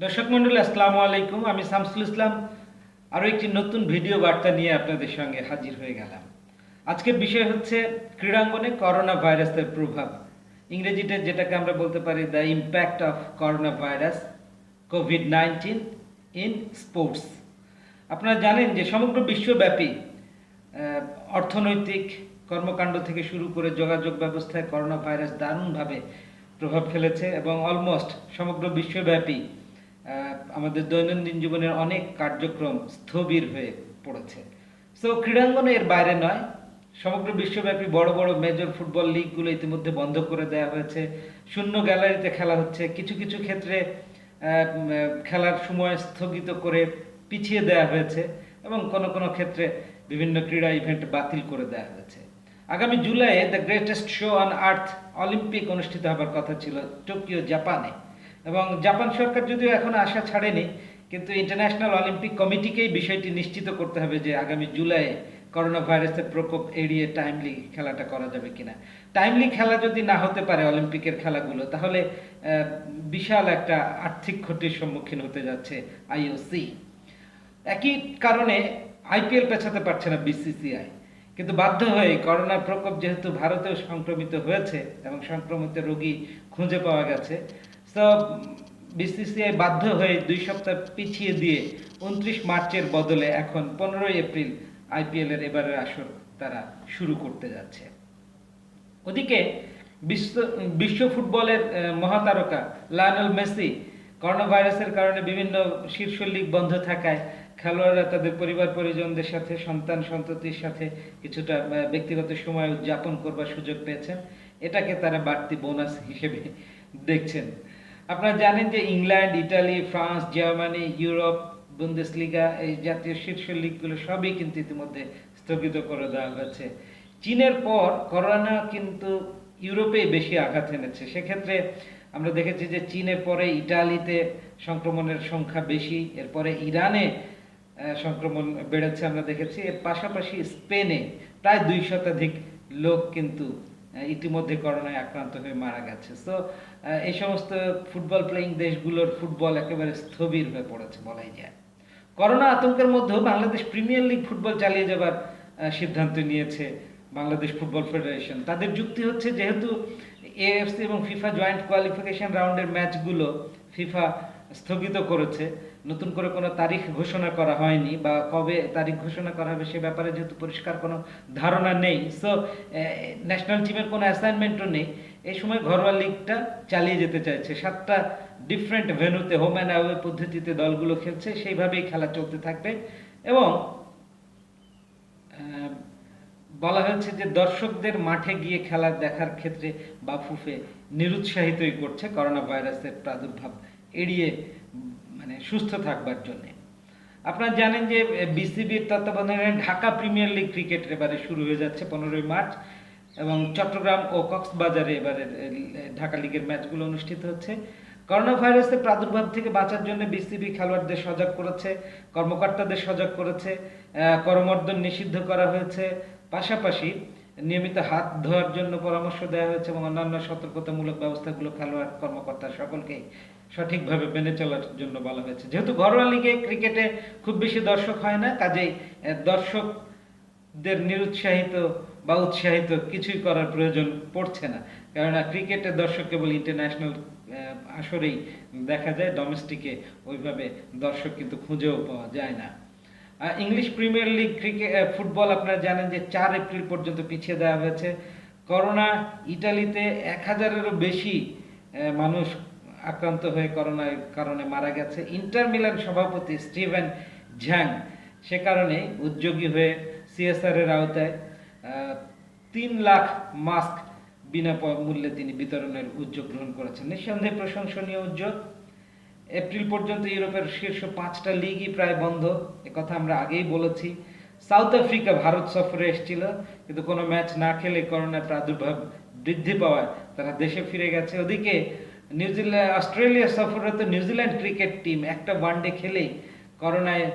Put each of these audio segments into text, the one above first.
দর্শক মন্ডলী আসসালামু আলাইকুম। আমি শামসুল ইসলাম। আরও একটি নতুন ভিডিও বার্তা নিয়ে আপনাদের সঙ্গে হাজির হয়ে গেলাম। আজকের বিষয় হচ্ছে ক্রীড়াঙ্গনে করোনা ভাইরাসের প্রভাব। ইংরেজিতে যেটাকে আমরা বলতে পারি the impact of corona virus covid nineteen in sports আপনারা জানেন যে সমগ্র বিশ্বব্যাপী অর্থনৈতিক কর্মকাণ্ড থেকে শুরু করে যোগাযোগ ব্যবস্থায় করোনা ভাইরাস দারুণভাবে প্রভাব ফেলেছে এবং অলমোস্ট সমগ্র বিশ্বব্যাপী আমাদের দৈনন্দিন জীবনের অনেক কার্যক্রম স্থবির হয়ে পড়েছে। সো ক্রীড়াঙ্গনে এর বাইরে নয়, সমগ্র বিশ্বব্যাপী বড় বড় মেজর ফুটবল লিগগুলো ইতিমধ্যে বন্ধ করে দেওয়া হয়েছে। শূন্য গ্যালারিতে খেলা হচ্ছে। কিছু কিছু ক্ষেত্রে খেলার সময় স্থগিত করে পিছিয়ে দেওয়া হয়েছে এবং কোনো কোনো ক্ষেত্রে বিভিন্ন ক্রীড়া ইভেন্ট বাতিল করে দেওয়া হয়েছে। আগামী জুলাইয়ে the greatest show on earth Olympic অনুষ্ঠিত হবার কথা ছিল টোকিও, জাপানে। এবং জাপান সরকার যদিও এখন আশা ছাড়েনি, কিন্তু ইন্টারন্যাশনাল অলিম্পিক কমিটিকেই বিষয়টি নিশ্চিত করতে হবে যে আগামী জুলাইয়ে করোনা ভাইরাসের প্রকোপ এড়িয়ে টাইমলি খেলাটা করা যাবে কিনা। টাইমলি খেলা যদি না হতে পারে অলিম্পিকের খেলাগুলো, তাহলে বিশাল একটা আর্থিক ক্ষতির সম্মুখীন হতে যাচ্ছে আইওসি একই কারণে আইপিএল পেছাতে পারছে না বিসিসিআই কিন্তু বাধ্য হয়ে করোনার প্রকোপ যেহেতু ভারতেও সংক্রমিত হয়েছে এবং সংক্রমিত রোগী খুঁজে পাওয়া গেছে তো বিসিসিআই বাধ্য হয়ে দুই সপ্তাহ পিছিয়ে দিয়ে উনত্রিশ মার্চের বদলে এখন পনেরোই এপ্রিল আইপিএল এর এবারের আসর তারা শুরু করতে যাচ্ছে। ওদিকে বিশ্ব বিশ্ব ফুটবলের মহাতারকা লায়নেল মেসি করোনা ভাইরাসের কারণে বিভিন্ন শীর্ষ লিগ বন্ধ থাকায় খেলোয়াড়রা তাদের পরিবার পরিজনদের সাথে, সন্তান সন্ততির সাথে কিছুটা ব্যক্তিগত সময় উদযাপন করবার সুযোগ পেয়েছেন। এটাকে তারা বাড়তি বোনাস হিসেবে দেখছেন। আপনারা জানেন যে England, Italy, France, Germany, Europe, Bundesliga এই জাতীয় শীর্ষ লিগগুলো সবই কিন্তু ইতিমধ্যে স্থগিত করে দেওয়া হয়েছে। চীনের পর করোনা কিন্তু ইউরোপে বেশি আঘাত এনেছে। সেক্ষেত্রে আমরা দেখেছি যে চীনের পরে ইটালিতে সংক্রমণের সংখ্যা বেশি, এরপরে ইরানে সংক্রমণ বেড়েছে আমরা দেখেছি। এর পাশাপাশি স্পেনে প্রায় দুই শতাধিক লোক কিন্তু ইতিমধ্যে করোনায় আক্রান্ত হয়ে মারা গেছে। সো এই সমস্ত ফুটবল প্লেয়িং দেশগুলোর ফুটবল একেবারে স্থবির হয়ে পড়েছে বলাই যায়। করোনা আতঙ্কের মধ্যেও বাংলাদেশ প্রিমিয়ার লিগ ফুটবল চালিয়ে যাবার সিদ্ধান্ত নিয়েছে বাংলাদেশ ফুটবল ফেডারেশন তাদের যুক্তি হচ্ছে যেহেতু এএফসি এবং ফিফা জয়েন্ট কোয়ালিফিকেশন রাউন্ডের ম্যাচগুলো ফিফা স্থগিত করেছে নতুন করে কোনো তারিখ ঘোষণা করা হয়নি বা কবে তারিখ ঘোষণা করা হবে সে ব্যাপারে যেহেতু পরিষ্কার কোনো ধারণা নেই। সো ন্যাশনাল টিমের কোনো অ্যাসাইনমেন্টও নেই। এই সময় ঘরোয়া লিগটা চালিয়ে যেতে চাইছে। সাতটা ডিফারেন্ট ভেন্যুতে হোম অ্যান্ড অ্যাওয়ে পদ্ধতিতে দলগুলো খেলছে, সেইভাবেই খেলা চলতে থাকবে। এবং বলা হয়েছে যে দর্শকদের মাঠে গিয়ে খেলা দেখার ক্ষেত্রে বাফুফে নিরুৎসাহিতই করছে। করোনা ভাইরাসের প্রাদুর্ভাব এড়িয়ে মানে সুস্থ থাকবার জন্যে। আপনারা জানেন যে বিসিবির তত্ত্বাবধানে ঢাকা প্রিমিয়ার লিগ ক্রিকেট এবারে শুরু হয়ে যাচ্ছে পনেরোই মার্চ এবং চট্টগ্রাম ও কক্সবাজারে এবারে ঢাকা লিগের ম্যাচগুলো অনুষ্ঠিত হচ্ছে। করোনা ভাইরাসের প্রাদুর্ভাব থেকে বাঁচার জন্য বিসিবি খেলোয়াড়দের সজাগ করেছে, কর্মকর্তাদের সজাগ করেছে করমর্দন নিষিদ্ধ করা হয়েছে। পাশাপাশি নিয়মিত হাত ধোয়ার জন্য পরামর্শ দেওয়া হয়েছে এবং অন্যান্য সতর্কতামূলক ব্যবস্থাগুলো খেলোয়াড়, কর্মকর্তা সকলকেই সঠিকভাবে মেনে চলার জন্য বলা হয়েছে। যেহেতু ঘরোয়া লিগে ক্রিকেটে খুব বেশি দর্শক হয় না, কাজেই দর্শকদের নিরুৎসাহিত বা উৎসাহিত কিছুই করার প্রয়োজন পড়ছে না। কেননা ক্রিকেটের দর্শক কেবল ইন্টারন্যাশনাল আসরেই দেখা যায়, ডোমেস্টিকে ওইভাবে দর্শক কিন্তু খুঁজেও পাওয়া যায় না। English Premier League cricket football আপনারা জানেন যে চার এপ্রিল পর্যন্ত পিছিয়ে দেওয়া হয়েছে। করোনা ইটালিতে এক হাজারেরও বেশি মানুষ আক্রান্ত হয়ে করোনার কারণে মারা গেছে। ইন্টার মিলান সভাপতি স্টিভেন ঝ্যাং সে কারণে উদ্যোগী হয়ে সিএসআর এর আওতায় তিন লাখ মাস্ক বিনা মূল্যে তিনি বিতরণের উদ্যোগ গ্রহণ করেছেন। নিঃসন্দেহে প্রশংসনীয় উদ্যোগ। এপ্রিল পর্যন্ত ইউরোপের শীর্ষ পাঁচটা লিগই প্রায় বন্ধ। কথা আমরা আগেই বলেছি। সাউথ আফ্রিকা ভারত সফরে এসেছিল, কিন্তু কোনো ম্যাচ না খেলে করোনার প্রাদুর্ভাব বৃদ্ধি পাওয়ায় তারা দেশে ফিরে গেছে। ওদিকে নিউজিল্যান্ড অস্ট্রেলিয়া সফররত নিউজিল্যান্ড ক্রিকেট টিম একটা ওয়ানডে খেলেই করোনায়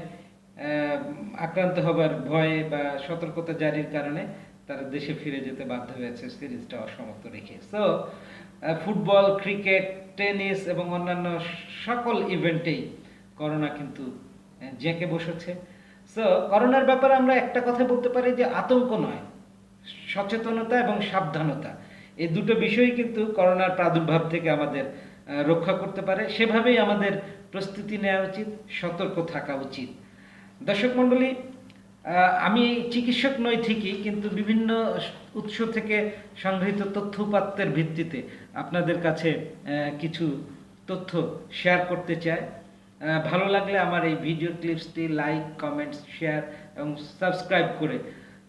আক্রান্ত হবার ভয়ে বা সতর্কতা জারির কারণে তারা দেশে ফিরে যেতে বাধ্য হয়েছে। সিরিজটা অসমাপ্ত রেখে। সো ফুটবল, ক্রিকেট, টেনিস এবং অন্যান্য সকল ইভেন্টেই করোনা কিন্তু জেঁকে বসেছে। সো করোনার ব্যাপারে আমরা একটা কথা বলতে পারি যে আতঙ্ক নয়, সচেতনতা এবং সাবধানতা। এই দুটো বিষয়ই কিন্তু করোনার প্রাদুর্ভাব থেকে আমাদের রক্ষা করতে পারে। সেভাবেই আমাদের প্রস্তুতি নেওয়া উচিত, সতর্ক থাকা উচিত। দর্শক মণ্ডলী আমি চিকিৎসক নই ঠিকই, কিন্তু বিভিন্ন উৎস থেকে সংগৃহীত তথ্য উপাত্তের ভিত্তিতে আপনাদের কাছে কিছু তথ্য শেয়ার করতে চাই। ভালো লাগলে আমার এই ভিডিও ক্লিপসটি লাইক কমেন্টস শেয়ার এবং সাবস্ক্রাইব করে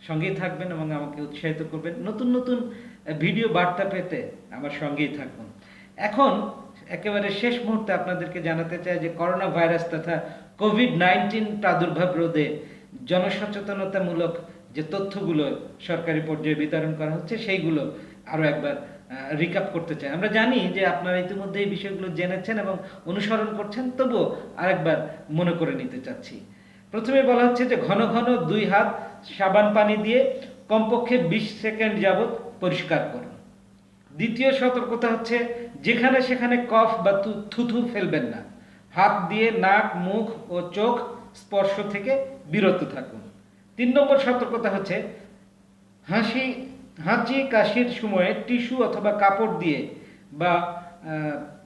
সঙ্গেই থাকবেন এবং আমাকে উৎসাহিত করবেন। নতুন নতুন ভিডিও বার্তা পেতে আমার সঙ্গেই থাকুন। এখন একেবারে শেষ মুহূর্তে আপনাদেরকে জানাতে চাই যে করোনা ভাইরাস তথা কোভিড নাইন্টিন প্রাদুর্ভাব রোধে জনসচেতনতামূলক যে তথ্যগুলো সরকারি পর্যায়ে বিতরণ করা হচ্ছে, সেইগুলো আরও একবার রিকাপ করতে চাই। আমরা জানি যে আপনারা ইতিমধ্যে এই বিষয়গুলো জেনেছেন এবং অনুসরণ করছেন, তবুও আরেকবার মনে করে নিতে চাচ্ছি। প্রথমে বলা হচ্ছে যে ঘন ঘন দুই হাত সাবান পানি দিয়ে কমপক্ষে বিশ সেকেন্ড যাবৎ পরিষ্কার করুন। দ্বিতীয় সতর্কতা হচ্ছে যেখানে সেখানে কফ বা থুথু ফেলবেন না। হাত দিয়ে নাক, মুখ ও চোখ স্পর্শ থেকে বিরত থাকুন। তিন নম্বর সতর্কতা হচ্ছে, হাসি, হাঁচি কাশির সময়ে টিস্যু অথবা কাপড় দিয়ে বা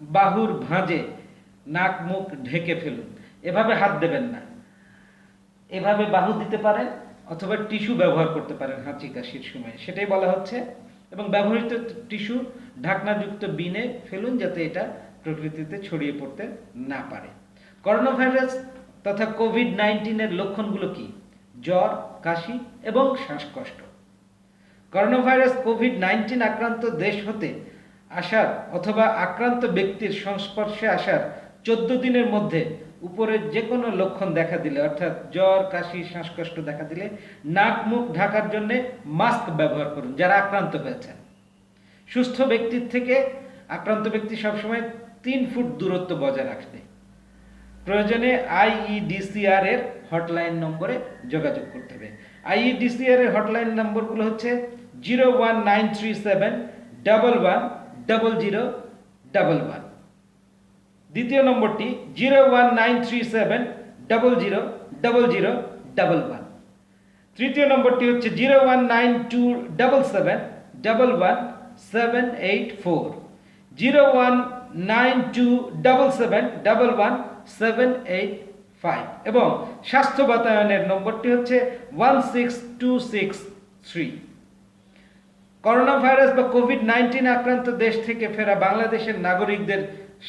বাহুর ভাঁজে নাক মুখ ঢেকে ফেলুন। এভাবে হাত দেবেন না। এভাবে বাহু দিতে পারেন অথবা টিস্যু ব্যবহার করতে পারেন হাঁচি কাশির সময়। সেটাই বলা হচ্ছে। এবং ব্যবহৃত টিস্যু ঢাকনাযুক্ত বিনে ফেলুন যাতে এটা প্রকৃতিতে ছড়িয়ে পড়তে না পারে। করোনা ভাইরাস তথা কোভিড নাইন্টিনের লক্ষণগুলো কি? জ্বর, কাশি এবং শ্বাসকষ্ট। করোনা ভাইরাস কোভিড নাইন্টিন আক্রান্ত দেশ হতে আসার অথবা আক্রান্ত ব্যক্তির সংস্পর্শে আসার চোদ্দ দিনের মধ্যে উপরের যে কোনো লক্ষণ দেখা দিলে, অর্থাৎ জ্বর, কাশি, শ্বাসকষ্ট দেখা দিলে নাক, মুখ ঢাকার জন্য মাস্ক ব্যবহার করুন যারা আক্রান্ত হয়েছেন। সুস্থ ব্যক্তির থেকে আক্রান্ত ব্যক্তি সবসময় তিন ফুট দূরত্ব বজায় রাখবে প্রয়োজনে আইইডিসিআর এর হটলাইন নম্বরে যোগাযোগ করতে হবে। আইইডিসিআর এর হটলাইন নম্বরগুলো হচ্ছে zero one nine three seven double one double zero double one দ্বিতীয় নম্বরটি zero one nine three seven double zero double zero double one তৃতীয় নম্বরটি হচ্ছে zero one nine two double seven double one seven eight four zero one nine two double seven double one seven eight five এবং স্বাস্থ্য বাতায়নের নম্বরটি হচ্ছে one six two six three corona virus বা Covid nineteen আক্রান্ত দেশ থেকে ফেরা বাংলাদেশের নাগরিকদের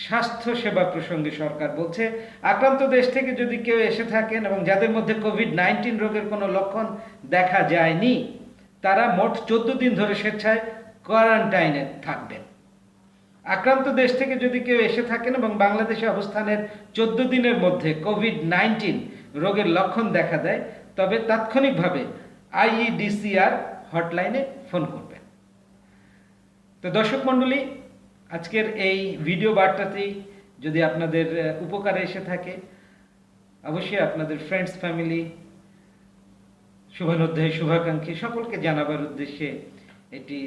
স্বাস্থ্য সেবা প্রসঙ্গে সরকার বলছে, আক্রান্ত দেশ থেকে যদি কেউ এসে থাকেন এবং যাদের মধ্যে কোভিড নাইন্টিন রোগের কোনো লক্ষণ দেখা যায়নি, তারা মোট চোদ্দ দিন ধরে স্বেচ্ছায় কোয়ারেন্টাইনে থাকবেন। আক্রান্ত দেশ থেকে যদি কেউ এসে থাকেন এবং বাংলাদেশে অবস্থানের চোদ্দ দিনের মধ্যে কোভিড নাইন্টিন রোগের লক্ষণ দেখা দেয়, তবে তাৎক্ষণিকভাবে আইইডিসিআর হটলাইনে ফোন করবেন। তো দর্শক মণ্ডলী, আজকের এই ভিডিও বার্তাতেই যদি আপনাদের উপকারে এসে থাকে, অবশ্যই আপনাদের ফ্রেন্ডস ফ্যামিলি শুভানুধ্যায়ী, শুভাকাঙ্ক্ষী সকলকে জানাবার উদ্দেশ্যে এটি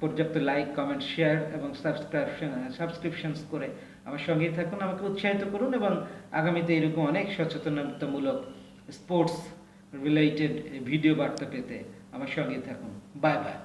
পর্যাপ্ত লাইক কমেন্ট শেয়ার এবং সাবস্ক্রিপশন সাবস্ক্রিপশনস করে আমার সঙ্গেই থাকুন, আমাকে উৎসাহিত করুন এবং আগামীতে এরকম অনেক সচেতনতামূলক স্পোর্টস রিলেটেড ভিডিও বার্তা পেতে আমার সঙ্গেই থাকুন। Bye bye